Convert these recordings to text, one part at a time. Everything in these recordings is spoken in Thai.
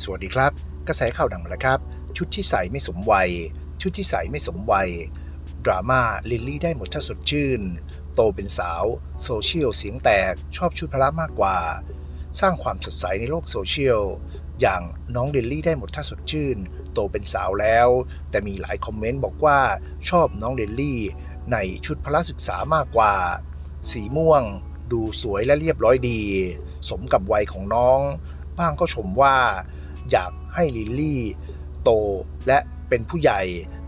สวัสดีครับ กระแสข่าวดังแล้วครับ ชุดที่ใส่ไม่สมวัย ชุดที่ใส่ไม่สมวัย ดราม่าลิลลี่ได้หมดถ้าสดชื่น โตเป็นสาว โซเชียลเสียงแตกชอบชุดพละมากกว่า สร้างความสดใสในโลกโซเชียลอย่างน้องลิลลี่ได้หมดถ้าสดชื่น โตเป็นสาวแล้ว แต่มีหลายคอมเมนต์บอกว่าชอบน้องลิลลี่ ในชุดพละศึกษามากกว่า สีม่วง ดูสวยและเรียบร้อยดี สมกับวัยของน้อง บ้างก็ชมว่า อยากให้ลิลลี่ โตและเป็นผู้ใหญ่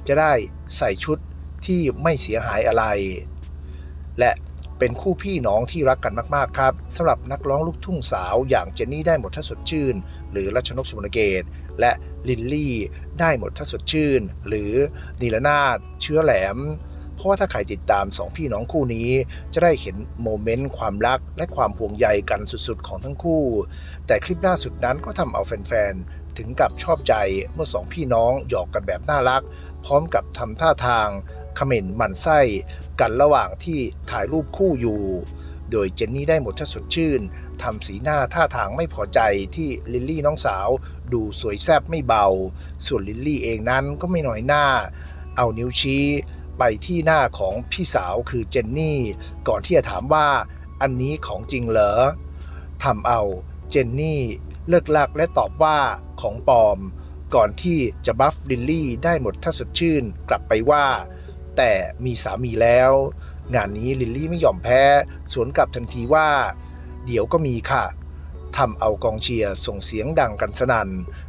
จะได้ใส่ชุดที่ไม่เสียหายอะไร และเป็นคู่พี่น้องที่รักกันมาก ๆ ครับสำหรับนักร้องลูกทุ่งสาวอย่างเจนนี่ได้หมดถ้าสดชื่น หรือรัชนกสุวรรณเกต และลิลลี่ได้หมดถ้าสดชื่น หรือนีลนาถเชื้อแหลม เพราะว่าถ้าใครติดตามสองพี่น้องคู่นี้ จะได้เห็นโมเมนต์ความรักและความห่วงใยกันสุดๆ ของทั้งคู่ แต่คลิปล่าสุดนั้นก็ทำเอาแฟนๆ ถึงกับชอบใจเมื่อสองพี่น้องหยอกกันแบบน่ารัก พร้อมกับทำท่าทางเขม่นหมั่นไส้ กันระหว่างที่ถ่ายรูปคู่อยู่ โดยเจนนี่ได้หมดถ้าสดชื่นทำสีหน้าท่าทางไม่พอใจที่ลิลลี่น้องสาว ดูสวยแซบไม่เบา ส่วนลิลลี่เองนั้นก็ไม่น้อยหน้า เอานิ้วชี้ ไปที่หน้าของพี่สาวคือเจนนี่ ก่อนที่จะถามว่าอันนี้ของจริงเหรอทำเอาเจนนี่เลิกลักและตอบว่าของปลอม ก่อนที่จะบัฟลิลลี่ได้หมดถ้าสดชื่นกลับไปว่า แต่มีสามีแล้ว งานนี้ลิลลี่ไม่ยอมแพ้ สวนกลับทันทีว่า เดี๋ยวก็มีค่ะทำเอากองเชียร์ส่งเสียงดังกันสนั่น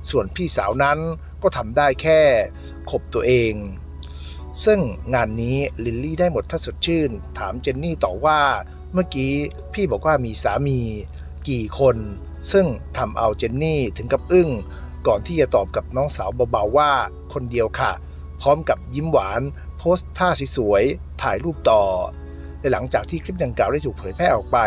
ส่วนพี่สาวนั้นก็ทำได้แค่ขบตัวเอง ซึ่งงานนี้ลิลลี่ได้หมดถ้าสดชื่น ถามเจนนี่ต่อว่า เมื่อกี้พี่บอกว่ามีสามี กี่คน ซึ่งทำเอาเจนนี่ถึงกับอึ้ง ก่อนที่จะตอบกับน้องสาวเบาๆว่าคนเดียวค่ะ พร้อมกับยิ้มหวาน โพสต์ท่าสวยๆถ่ายรูปต่อและหลังจากที่คลิปดังกล่าวได้ถูกเผยแพร่ออกไป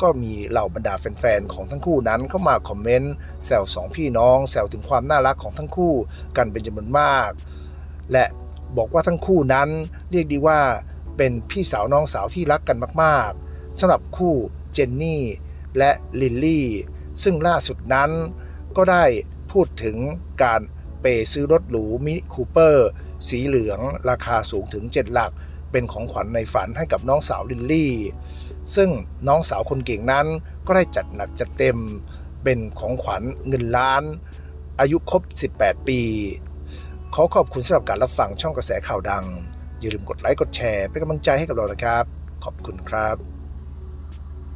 ก็มีเหล่าบรรดาแฟนๆ ของทั้งคู่นั้นเข้ามาคอมเมนต์แซวสองพี่น้องแซวถึงความน่ารักของทั้งคู่กันเป็นจำนวนมาก และ บอกว่าทั้งคู่นั้นเรียกดีว่าเป็นพี่สาวน้องสาวที่รักกันมากๆสำหรับคู่เจนนี่และลิลลี่ ซึ่งล่าสุดนั้นก็ได้พูดถึงการเปย์ซื้อรถหรูมินิคูเปอร์สีเหลืองราคาสูงถึง 7 หลัก เป็นของขวัญในฝันให้กับน้องสาวลิลลี่ ซึ่งน้องสาวคนเก่งนั้นก็ได้จัดหนักจัดเต็ม เป็นของขวัญเงินล้าน อายุครบ 18 ปี ขอขอบคุณสำหรับการรับฟังช่องกระแสข่าวดัง อย่าลืมกดไลค์กดแชร์เป็นกำลังใจให้กับเรานะครับ ขอบคุณครับ